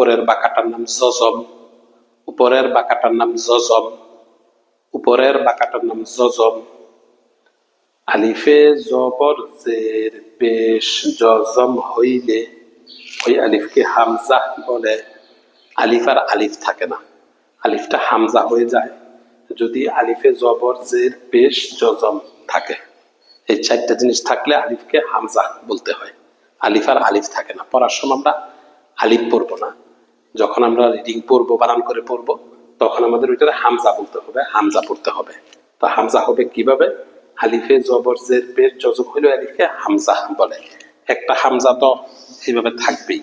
উপরের বাঁকাটার নাম জজম, উপরের বাঁকাটার নাম জজম, উপরের বাঁকাটার নাম জজম। আলিফে জবর জের পেশ জজম হইলে, ওই আলিফকে হামজা বলে। আলিফ আর আলিফ থাকে না, আলিফটা হামজা হয়ে যায়। যদি আলিফে জবর জের পেশ জজম থাকে, এই চারটা জিনিস থাকলে আলিফকে হামজা বলতে হয়। আলিফ আর আলিফ থাকে না, পড়ার সময় আমরা আলিফ পড়ব না। যখন আমরা রিডিং পড়ব, বানান করে পড়ব, তখন আমাদের ওইটারে হামজা বলতে হবে, হামজা পড়তে হবে। তো হামজা হবে কীভাবে? আলিফে জবর জের পেশ জজম হইলে আলিফকে হামজা বলে। একটা হামজা তো এইভাবে থাকবেই।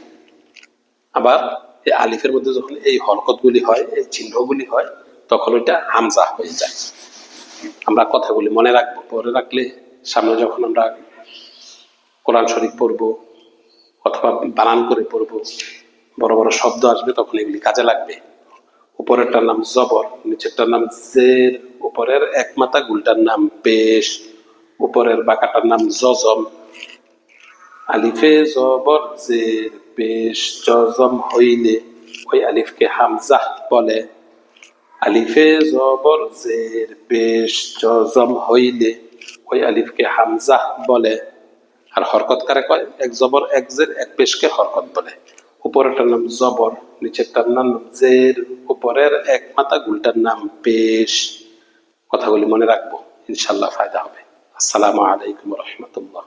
আবার এই আলিফের মধ্যে যখন এই হরকতগুলি হয়, এই চিহ্নগুলি হয়, তখন ওইটা হামজা হয়ে যায়। আমরা কথাগুলি মনে রাখব পরে রাখলে সামনে যখন আমরা কোরআন শরীফ পড়ব, অথবা বানান করে পড়ব বড় বড় শব্দ আসবে, তখন এগুলি কাজে লাগবে। উপরেরটার নাম জবর, নিচেরটার নাম জের, উপরের এক মাথা গুলটার নাম পেশ উপরের বাঁকাটার নাম জজম। আলিফে জবর, জের পেশ জজম হইলে ওই আলিফকে হামজাহ বলে। আলিফে জবর, জের পেশ জজম হইলে ওই আলিফকে হামজাহ বলে। আর হরকত কারে কয়? এক জবর, এক জের, এক পেশকে হরকত বলে। উপরেরটার নাম জবর, নিচেরটার নাম জের, উপরের এক মাথা গুলটার নাম পেশ। কথাগুলি মনে রাখব ইনশাল্লাহ ফায়দা হবে। আসসালামু আলাইকুম রহমতুল্লাহ।